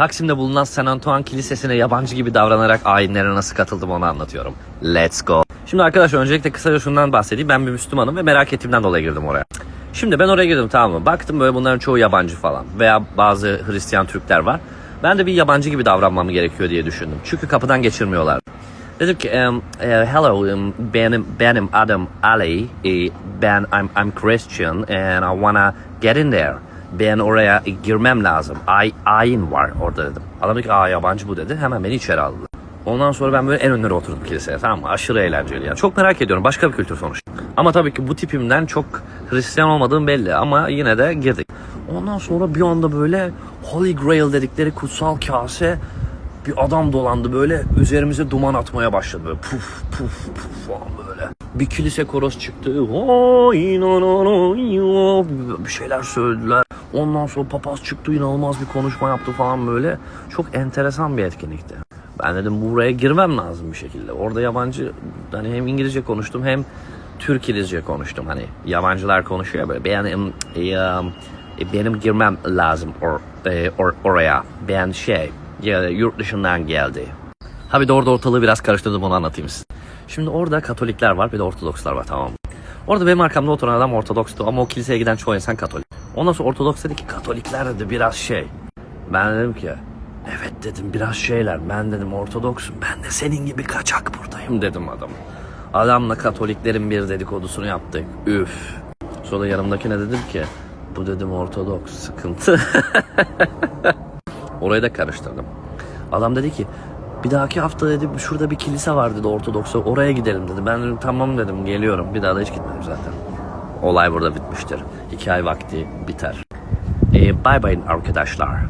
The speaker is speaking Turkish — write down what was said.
Taksim'de bulunan San Antoine Kilisesi'ne yabancı gibi davranarak ayinlere nasıl katıldım onu anlatıyorum. Let's go. Şimdi arkadaşlar öncelikle kısaca şundan bahsedeyim. Ben bir Müslümanım ve merak ettiğimden dolayı girdim oraya. Şimdi ben oraya girdim tamam mı? Baktım böyle bunların çoğu yabancı falan. Veya bazı Hristiyan Türkler var. Ben de bir yabancı gibi davranmam gerekiyor diye düşündüm. Çünkü kapıdan geçirmiyorlar. Dedim ki um, eh, hello um, benim benim adım Ali eh, ben I'm, I'm Christian and I wanna get in there. Ben oraya girmem lazım. Ay, ayin var orada dedim. Adam dedi ki aa yabancı bu dedi. Hemen beni içeri aldı. Ondan sonra ben böyle en önlere oturdum kiliseye tamam mı? Aşırı eğlenceli yani. Çok merak ediyorum. Başka bir kültür sonuçta. Ama tabii ki bu tipimden çok Hristiyan olmadığım belli. Ama yine de girdik. Ondan sonra bir anda böyle Holy Grail dedikleri kutsal kase bir adam dolandı böyle üzerimize duman atmaya başladı böyle puf puf puf falan böyle. Bir kilise koros çıktı. Bir şeyler söylediler. Ondan sonra papaz çıktı inanılmaz bir konuşma yaptı falan böyle. Çok enteresan bir etkinlikti. Ben dedim buraya girmem lazım bir şekilde. Orada yabancı hani hem İngilizce konuştum hem Türk İngilizce konuştum. Hani yabancılar konuşuyor böyle. Benim e, benim girmem lazım or, e, or- oraya. Ben şey ya, yurt dışından geldi. Ha bir de orada ortalığı biraz karıştırdım onu anlatayım size. Şimdi orada Katolikler var bir de Ortodokslar var tamam? Orada benim arkamda oturan adam Ortodokstu ama o kiliseye giden çoğu insan Katolik. Ondan sonra Ortodoks dedi ki Katolikler de biraz şey. Ben dedim ki evet dedim biraz şeyler. Ben dedim Ortodoksum ben de senin gibi kaçak buradayım dedim adam. Adamla Katoliklerin bir dedikodusunu yaptık. Üf. Sonra yanımdakine dedim ki bu dedim Ortodoks sıkıntı. Orayı da karıştırdım. Adam dedi ki bir dahaki hafta dedi şurada bir kilise var dedi Ortodoks oraya gidelim dedi. Ben dedim tamam dedim geliyorum. Bir daha da hiç gitmedim zaten. Olay burada bitmiştir. İki ay vakti biter. Ee, bye bye arkadaşlar.